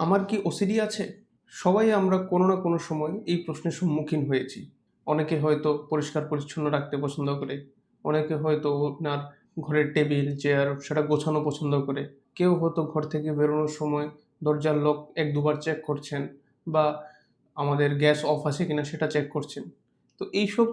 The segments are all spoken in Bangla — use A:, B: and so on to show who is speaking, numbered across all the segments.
A: আমার কি ওসিডি আছে? সবাই আমরা কোনো না কোনো সময় এই প্রশ্নের সম্মুখীন হয়েছি। অনেকে হয়তো পরিষ্কার পরিচ্ছন্ন রাখতে পছন্দ করে, অনেকে হয়তো আপনার ঘরের টেবিল, চেয়ার সেটা গোছানো পছন্দ করে। কেউ হয়তো ঘর থেকে বেরোনোর সময় দরজার লক এক দুবার চেক করছেন বা আমাদের গ্যাস অফ আছে কিনা সেটা চেক করছেন। তো এইসব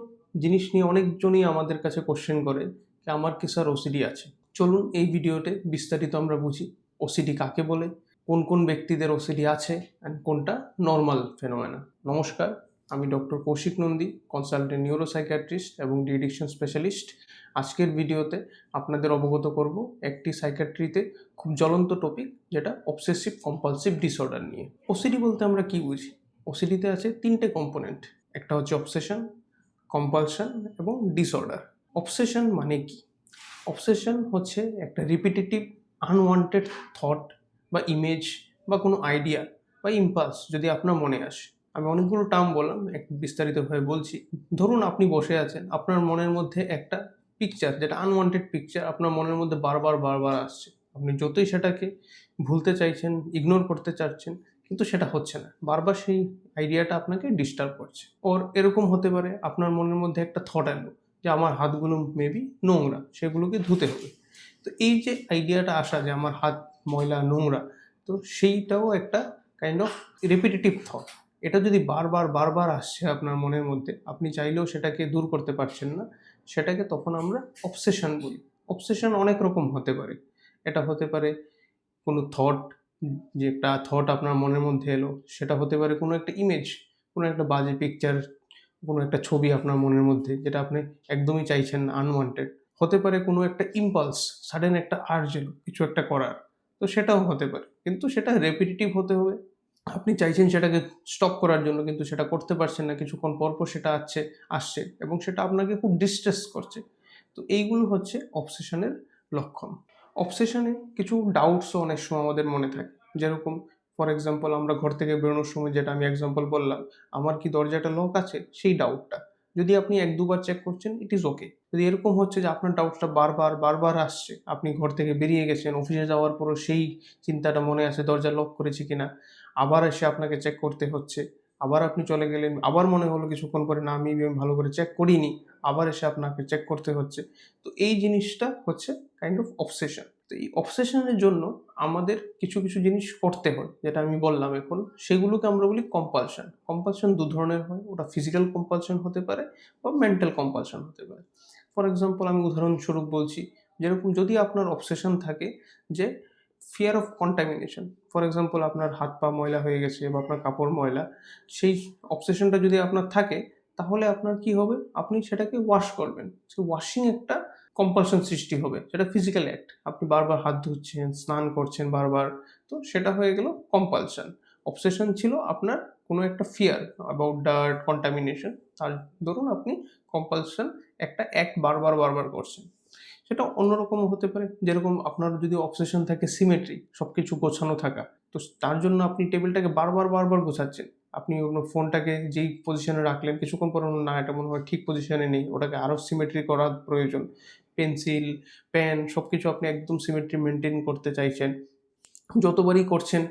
A: জিনিস নিয়ে অনেকজনই আমাদের কাছে কোশ্চেন করে যে আমার কি স্যার ওসিডি আছে? চলুন এই ভিডিওতে বিস্তারিত আমরা বুঝি, ওসিডি কাকে বলে? কোন কোন ব্যক্তিদের ওসিডি আছে অ্যান্ড কোনটা নর্মাল ফেনোমেনা নমস্কার, আমি doctor Kaushik Nandi consultant neuropsychiatrist এবং ডিডিকশন স্পেশালিস্ট আজকের ভিডিওতে আপনাদের অবগত করব একটি সাইকিয়াট্রিতে খুব জ্বলন্ত টপিক যেটা অবসেসিভ কম্পালসিভ ডিসঅর্ডার নিয়ে। ওসিডি বলতে আমরা কি বুঝি? ওসিডিতে আছে তিনটে কম্পোনেন্ট একটা হচ্ছে অবসেশন কম্পালশন এবং ডিসঅর্ডার অবসেশন মানে কি? অবসেশন হচ্ছে একটা রিপিটেটিভ আনওয়ান্টেড থট বা ইমেজ বা কোনো আইডিয়া বা ইম্পালস যদি আপনার মনে আসে। আমি অনেকগুলো টার্ম বললাম, এক বিস্তারিতভাবে বলছি। ধরুন আপনি বসে আছেন, আপনার মনের মধ্যে একটা পিকচার যেটা আনওয়ান্টেড পিকচার আপনার মনের মধ্যে বারবার বারবার আসছে। আপনি যতই সেটাকে ভুলতে চাইছেন ইগনোর করতে চাচ্ছেন, কিন্তু সেটা হচ্ছে না। বারবার সেই আইডিয়াটা আপনাকে ডিস্টার্ব করছে। ওর এরকম হতে পারে, আপনার মনের মধ্যে একটা থট এলো যে আমার হাতগুলো মেবি নোংরা, সেগুলোকে ধুতে হবে। তো এই যে আইডিয়াটা আসা যে আমার হাত ময়লা নোংরা তো সেইটাও একটা কাইন্ড অফ রিপিটেটিভ থট এটা যদি বারবার বারবার আসছে আপনার মনের মধ্যে, আপনি চাইলেও সেটাকে দূর করতে পারছেন না। সেটাকে তখন আমরা অবসেশন বলি। অবসেশন অনেক রকম হতে পারে। এটা হতে পারে কোনো থট যে একটা থট আপনার মনের মধ্যে এলো, সেটা হতে পারে কোনো একটা ইমেজ কোনো একটা বাজে পিকচার কোনো একটা ছবি আপনার মনের মধ্যে, যেটা আপনি একদমই চাইছেন আনওয়ান্টেড হতে পারে কোনো একটা ইম্পালস সাডেন একটা আর্জ এলো, কিছু একটা করার। তো সেটাও হতে পারে। কিন্তু সেটা রেপিটেটিভ হতে হবে। আপনি চাইছেন সেটাকে স্টপ করার জন্য কিন্তু সেটা করতে পারছেন না, কিছুক্ষণ পর পর সেটা আসছে আসছে এবং সেটা আপনাকে খুব ডিস্ট্রেস করছে। তো এইগুলো হচ্ছে অবসেশনের লক্ষণ। অবসেশনে কিছু ডাউটসও অনেক সময় আমাদের মনে থাকে। যেরকম ফর এক্সাম্পল আমরা ঘর থেকে বেরোনোর সময় যেটা আমি এক্সাম্পল বললাম, আমার কি দরজাটা লক আছে? সেই ডাউটটা যদি আপনি এক দুবার চেক করছেন ইট ইজ ওকে যদি এরকম হচ্ছে যে আপনার ডাউটটা বারবার বারবার আসছে, আপনি ঘর থেকে বেরিয়ে গেছেন অফিসে যাওয়ার পরও সেই চিন্তাটা মনে আছে, দরজা লক করেছি কিনা, আবার এসে আপনাকে চেক করতে হচ্ছে, আবার আপনি চলে গেলেন, আবার মনে হলো কিছুক্ষণ পরে, না, আমি ভালো করে চেক করিনি। আবার এসে আপনাকে চেক করতে হচ্ছে। তো এই জিনিসটা হচ্ছে কাইন্ড অফ অবসেশন তো এই অবসেশনের জন্য আমাদের কিছু কিছু জিনিস করতে হয়, যেটা আমি বললাম এখন। সেগুলোকে আমরা বলি কম্পালশন কম্পালশন দু ধরনের হয়। ওটা ফিজিক্যাল কম্পালশন হতে পারে বা মেন্টাল কম্পালশন হতে পারে। ফর এক্সাম্পল আমি উদাহরণস্বরূপ বলছি, যেরকম যদি আপনার অবসেশন থাকে যে fear of contamination for example আপনার হাত পা ময়লা হয়ে গেছে বা আপনার কাপড় ময়লা, সেই অবসেশনটা যদি আপনার থাকে, তাহলে আপনার কি হবে? আপনি সেটাকে ওয়াশ করবেন। সে ওয়াশিং একটা কম্পালশন সৃষ্টি হবে, সেটা ফিজিক্যাল অ্যাক্ট আপনি বারবার হাত ধুচ্ছেন, স্নান করছেন বারবার, তো সেটা হয়ে গেল কম্পালশন অবসেশন ছিল আপনার কোনো একটা ফিয়ার অ্যাবাউট ডার্ট কন্টামিনেশন তার ধরুন আপনি কম্পালশন একটা অ্যাক্ট বারবার বারবার করছেন। সেটা অন্যরকম হতে পারে, যেরকম আপনার যদি অবসেশন থাকে সিমেট্রি সব কিছু গোছানো থাকা, তো তার জন্য আপনি টেবিলটাকে বারবার বারবার গোছাচ্ছেন। আপনি আপনার ফোনটাকে যেই পজিশনে রাখলেন, কিছুক্ষণ পর না, এটা মনে হয় ঠিক পজিশনে নেই, ওটাকে আরও সিমেট্রি করার প্রয়োজন। পেন্সিল, পেন সব কিছু আপনি একদম সিমেট্রি মেনটেন করতে চাইছেন। যতবারই করছেন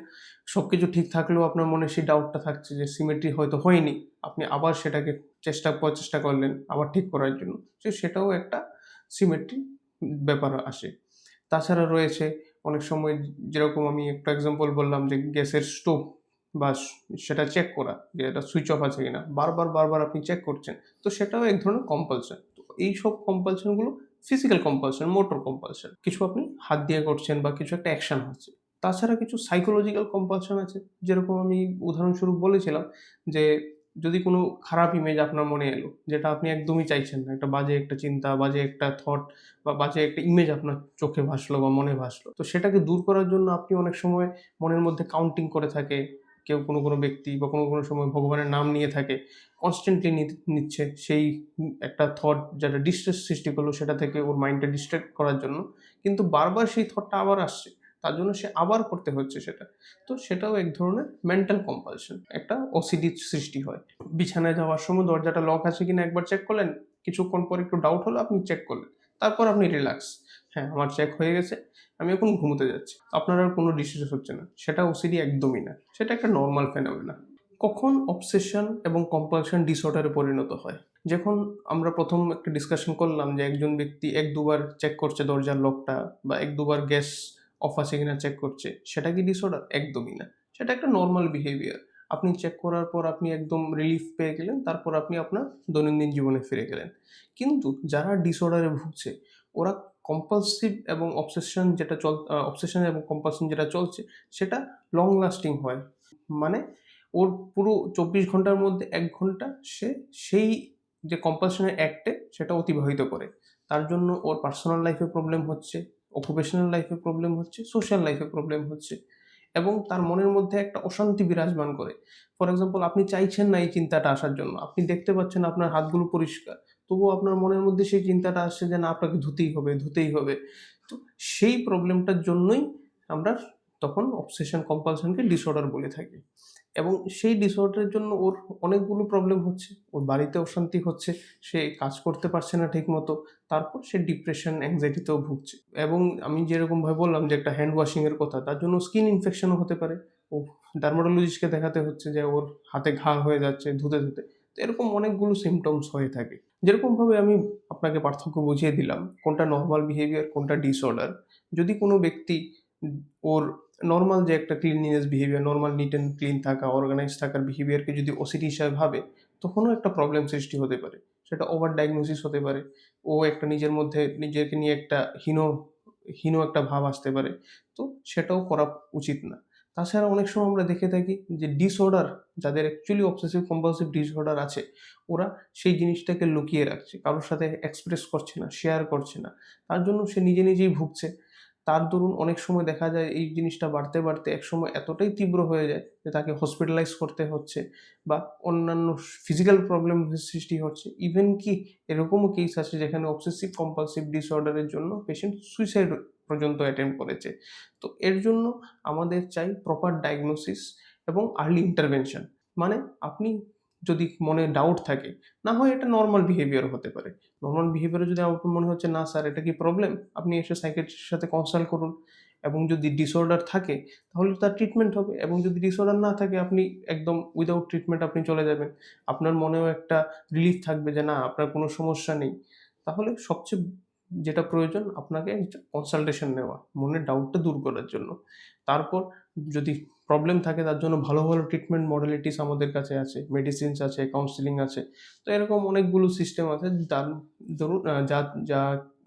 A: সব কিছু ঠিক থাকলেও আপনার মনে সেই ডাউটটা থাকছে যে সিমেট্রি হয়তো হয়নি। আপনি আবার সেটাকে চেষ্টা প্রচেষ্টা করলেন, আবার ঠিক করার জন্য। তো সেটাও একটা সিমেট্রি ব্যাপার আসে। তাছাড়া রয়েছে অনেক সময় যেরকম আমি একটা এক্সাম্পল বললাম যে গ্যাসের স্টোভ বা সেটা চেক করা, যে এটা সুইচ অফ আছে কিনা। বারবার বারবার আপনি চেক করছেন, তো সেটাও এক ধরনের কম্পালশন তো এই সব কম্পালশনগুলো ফিজিক্যাল কম্পালশন মোটর কম্পালশন কিছু আপনি হাত দিয়ে করছেন বা কিছু একটা অ্যাকশন হচ্ছে। তাছাড়া কিছু সাইকোলজিক্যাল কম্পালশন আছে। যেরকম আমি উদাহরণস্বরূপ বলেছিলাম যে, যদি কোনো খারাপ ইমেজ আপনার মনে এলো, যেটা আপনি একদমই চাইছেন না, একটা বাজে একটা চিন্তা, বাজে একটা থট বা বাজে একটা ইমেজ আপনার চোখে ভাসলো বা মনে ভাসলো, তো সেটাকে দূর করার জন্য আপনি অনেক সময় মনের মধ্যে কাউন্টিং করে থাকে। কেউ কোনো কোনো ব্যক্তি বা কোনো কোনো সময় ভগবানের নাম নিয়ে থাকে কনস্ট্যান্টলি নিচ্ছে সেই একটা থট যেটা ডিস্ট্রেস সৃষ্টি করল সেটা থেকে ওর মাইন্ডটা ডিস্ট্র্যাক্ট করার জন্য। কিন্তু বারবার সেই থটটা আবার আসছে, তার জন্য সে আবার করতে হচ্ছে সেটা। তো সেটাও এক ধরনের মেন্টাল কম্পালশন একটা ওসিডি সৃষ্টি হয়। বিছানায় যাওয়ার সময় দরজাটা লক আছে কিনা একবার চেক করলেন, কিছুক্ষণ পর একটু ডাউট হলো, আপনি চেক করলেন। তারপর আপনি রিল্যাক্স হ্যাঁ আমার চেক হয়ে গেছে, আমি এখন ঘুমোতে যাচ্ছি। আপনার আর কোনো ডিসিশন হচ্ছে না, সেটা ওসিডি একদমই না। সেটা একটা নর্মাল ফেনোমেনা কখন অবসেশন এবং কম্পালশন ডিসঅর্ডারে পরিণত হয়? যখন আমরা প্রথম একটা ডিসকাশন করলাম যে একজন ব্যক্তি এক দুবার চেক করছে দরজার লকটা বা এক দুবার গ্যাস অফ আছে কিনা চেক করছে, সেটা কি ডিসঅর্ডার একদমই না। সেটা একটা নর্মাল বিহেভিয়ার আপনি চেক করার পর আপনি একদম রিলিফ পেয়ে গেলেন, তারপর আপনি আপনার দৈনন্দিন জীবনে ফিরে গেলেন। কিন্তু যারা ডিসঅর্ডারে ভুগছে, ওরা কম্পালসিভ এবং অবসেশন যেটা চল অবসেশন এবং কম্পালশন যেটা চলছে, সেটা লং লাস্টিং হয়। মানে ওর পুরো চব্বিশ ঘণ্টার মধ্যে এক ঘণ্টা সে সেই যে কম্পালশনের অ্যাক্টে সেটা অতিবাহিত করে। তার জন্য ওর পার্সোনাল লাইফে প্রবলেম হচ্ছে অকুপেশনাল লাইফে প্রবলেম হচ্ছে সোশ্যাল লাইফে প্রবলেম হচ্ছে। এবং তার মনের মধ্যে একটা অশান্তি বিরাজমান করে। ফর এক্সাম্পল আপনি চাইছেন না এই চিন্তাটা আসার জন্য। আপনি দেখতে পাচ্ছেন আপনার হাতগুলো পরিষ্কার। তবুও আপনার মনের মধ্যে সেই চিন্তাটা আসছে যে, না, আপনাকে ধুতেই হবে ধুতেই হবে। তো সেই প্রবলেমটার জন্যই আমরা তখন অবসেশন কম্পালশনকে ডিসঅর্ডার বলে থাকি। এবং সেই ডিসঅর্ডারের জন্য ওর অনেকগুলো প্রবলেম হচ্ছে। ওর বাড়িতে অশান্তি হচ্ছে, সে কাজ করতে পারছে না ঠিক মতো তারপর সে ডিপ্রেশন অ্যাংজাইটিতেও ভুগছে। এবং আমি যেরকমভাবে বললাম যে একটা হ্যান্ড ওয়াশিংয়ের কথা, তার জন্য স্কিন ইনফেকশনও হতে পারে। ও ডার্মাটোলজিস্টকে দেখাতে হচ্ছে যে ওর হাতে ঘা হয়ে যাচ্ছে, ধুতে ধুতে। তো এরকম অনেকগুলো সিমটমস হয়ে থাকে। যেরকমভাবে আমি আপনাকে পার্থক্য বুঝিয়ে দিলাম, কোনটা নর্মাল বিহেভিয়ার কোনটা ডিসঅর্ডার যদি কোনো ব্যক্তি ওর নর্মাল যে একটা cleanliness behaviour normal neat and clean থাকা অর্গানাইজ থাকার বিহেভিয়ারকে যদি ওসিডি হিসাবে ভাবে, তখনও একটা প্রবলেম সৃষ্টি হতে পারে। সেটা ওভার ডায়াগনোসিস হতে পারে। ও একটা নিজের মধ্যে, নিজেকে নিয়ে একটা হীন হীন একটা ভাব আসতে পারে। তো সেটাও করা উচিত না। তাছাড়া অনেক সময় আমরা দেখে থাকি যে ডিসঅর্ডার যাদের অ্যাকচুয়ালি অবসেসিভ কম্পালসিভ ডিসঅর্ডার আছে, ওরা সেই জিনিসটাকে লুকিয়ে রাখছে। কারোর সাথে এক্সপ্রেস করছে না শেয়ার করছে না। তার জন্য সে নিজে নিজেই ভুগছে। তার দরুন অনেক সময় দেখা যায় এই জিনিসটা বাড়তে বাড়তে এক সময় এতটাই তীব্র হয়ে যায় যে তাকে হসপিটালাইজ করতে হচ্ছে বা অন্যান্য ফিজিক্যাল প্রবলেম সৃষ্টি হচ্ছে। ইভেন কি এরকমও কেস আছে যেখানে অবসেসিভ কম্পালসিভ ডিসঅর্ডারের জন্য পেশেন্ট সুইসাইড পর্যন্ত অ্যাটেম্প করেছে। তো এর জন্য আমাদের চাই প্রপার ডায়াগনোসিস এবং আর্লি ইন্টারভেনশন মানে আপনি যদি মনে ডাউট থাকে, না হয় এটা নর্মাল বিহেভিয়ার হতে পারে। নর্মাল বিহেভিয়ারে যদি আপনার মনে হচ্ছে, না স্যার এটা কি প্রবলেম আপনি এসে সাইকেট্রিস্টের সাথে কনসাল্ট করুন। এবং যদি ডিসঅর্ডার থাকে, তাহলে তার ট্রিটমেন্ট হবে। এবং যদি ডিসঅর্ডার না থাকে, আপনি একদম উইদাউট ট্রিটমেন্ট আপনি চলে যাবেন। আপনার মনেও একটা রিলিফ থাকবে যে, না, আপনার কোনো সমস্যা নেই। তাহলে সবচেয়ে যেটা প্রয়োজন আপনাকে কনসালটেশন নেওয়া, মনের ডাউটটা দূর করার জন্য। তারপর যদি প্রবলেম থাকে, তার জন্য ভালো ভালো ট্রিটমেন্ট মডেলিটিস আমাদের কাছে আছে মেডিসিনস আছে কাউন্সিলিং আছে। তো এরকম অনেকগুলো সিস্টেম আছে, যার, ধরুন যা যা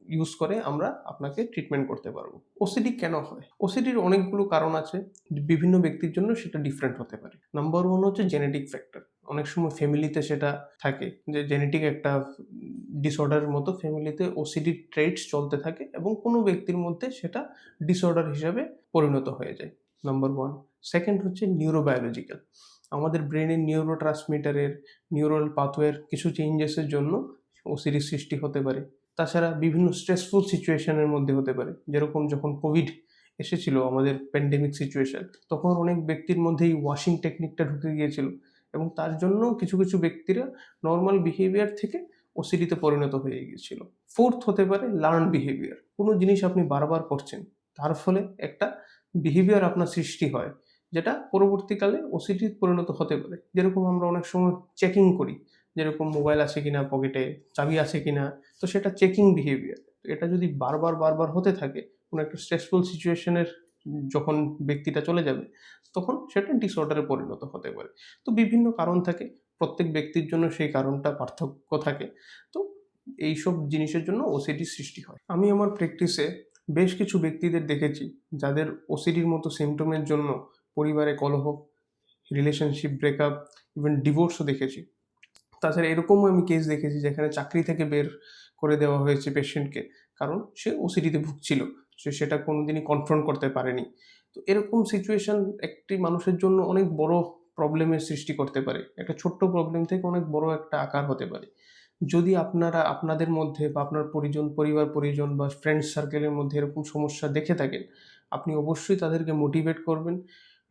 A: ইউজ করে আমরা আপনাকে ট্রিটমেন্ট করতে পারব। ওসিডি কেন হয়? ওসিডির অনেকগুলো কারণ আছে, বিভিন্ন ব্যক্তির জন্য সেটা ডিফারেন্ট হতে পারে। নাম্বার ওয়ান হচ্ছে জেনেটিক ফ্যাক্টর অনেক সময় ফ্যামিলিতে সেটা থাকে যে জেনেটিক একটা ডিসঅর্ডারের মতো ফ্যামিলিতে ওসিডি ট্রেটস চলতে থাকে এবং কোনো ব্যক্তির মধ্যে সেটা ডিসঅর্ডার হিসাবে পরিণত হয়ে যায়। নাম্বার ওয়ান সেকেন্ড হচ্ছে নিউরোবায়োলজিক্যাল আমাদের ব্রেনের নিউরো ট্রান্সমিটারের নিউরাল পাথওয়ের কিছু চেঞ্জেসের জন্য ওসিডির সৃষ্টি হতে পারে। তাছাড়া বিভিন্ন স্ট্রেসফুল সিচুয়েশনের মধ্যে হতে পারে। যেরকম যখন কোভিড এসেছিল আমাদের প্যান্ডেমিক সিচুয়েশন তখন অনেক ব্যক্তির মধ্যে এই ওয়াশিং টেকনিকটা ঢুকে গিয়েছিল এবং তার জন্য কিছু কিছু ব্যক্তিরা নর্মাল বিহেভিয়ার থেকে ওসিডিতে পরিণত হয়ে গিয়েছিল। ফোর্থ হতে পারে লার্ন বিহেভিয়ার কোনো জিনিস আপনি বারবার করছেন, তার ফলে একটা বিহেভিয়ার আপনার সৃষ্টি হয়, যেটা পরবর্তীকালে ওসিডির পরিণত হতে পারে। যেরকম আমরা অনেক সময় চেকিং করি যেরকম মোবাইল আছে কিনা পকেটে চাবি আছে কিনা, তো সেটা চেকিং বিহেভিয়ার এটা যদি বারবার বারবার হতে থাকে, কোনো একটা স্ট্রেসফুল সিচুয়েশনের যখন ব্যক্তিটা চলে যাবে, তখন সেটা ডিসঅর্ডারে পরিণত হতে পারে। তো বিভিন্ন কারণ থাকে, প্রত্যেক ব্যক্তির জন্য সেই কারণটা পার্থক্য থাকে। তো এইসব জিনিসের জন্য ওসিডি সৃষ্টি হয়। আমি আমার প্র্যাকটিসে বেশ কিছু ব্যক্তিদের দেখেছি, যাদের ওসিডির মতো সিমটমের জন্য পরিবারে কলহ রিলেশনশিপ ব্রেকআপ ইভেন ডিভোর্সও দেখেছি। তাছাড়া এরকমও আমি কেস দেখেছি যেখানে চাকরি থেকে বের করে দেওয়া হয়েছে পেশেন্টকে কারণ সে ওসিডিতে ভুগছিল, সে সেটা কোনোদিনই কনফ্রন্ট করতে পারেনি। তো এরকম সিচুয়েশন একটি মানুষের জন্য অনেক বড় প্রবলেমের সৃষ্টি করতে পারে। একটা ছোট্ট প্রবলেম থেকে অনেক বড় একটা আকার হতে পারে। যদি আপনারা আপনাদের মধ্যে বা আপনার পরিজন, পরিবার, পরিজন বা ফ্রেন্ড সার্কেলের মধ্যে এরকম সমস্যা দেখে থাকেন, আপনি অবশ্যই তাদেরকে মোটিভেট করবেন।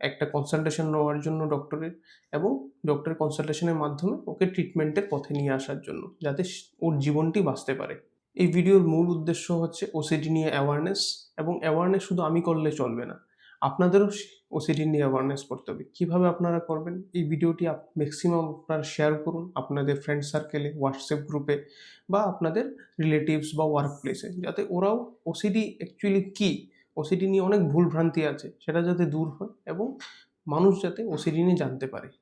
A: একটা কনসালটেশন নেওয়ার জন্য ডক্টরের এবং ডক্টরের কনসালটেশনের মাধ্যমে ওকে ট্রিটমেন্টের পথে নিয়ে আসার জন্য যাতে ওর জীবনটি বাঁচতে পারে। এই ভিডিওর মূল উদ্দেশ্য হচ্ছে ওসিডি নিয়ে অ্যাওয়ারনেস এবং অ্যাওয়ারনেস শুধু আমি করলে চলবে না, আপনাদেরও ওসিডি নিয়ে অ্যাওয়ারনেস করতে হবে। কীভাবে আপনারা করবেন? এই ভিডিওটি ম্যাক্সিমাম আপনারা শেয়ার করুন আপনাদের ফ্রেন্ড সার্কেলে হোয়াটসঅ্যাপ গ্রুপে বা আপনাদের রিলেটিভস বা ওয়ার্ক প্লেসে যাতে ওরাও ওসিডি অ্যাকচুয়ালি কী ওসিডি নিয়ে অনেক ভুল ভ্রান্তি আছে, সেটা যাতে দূর হয় এবং মানুষ যাতে ওসিডি নিয়ে জানতে পারে।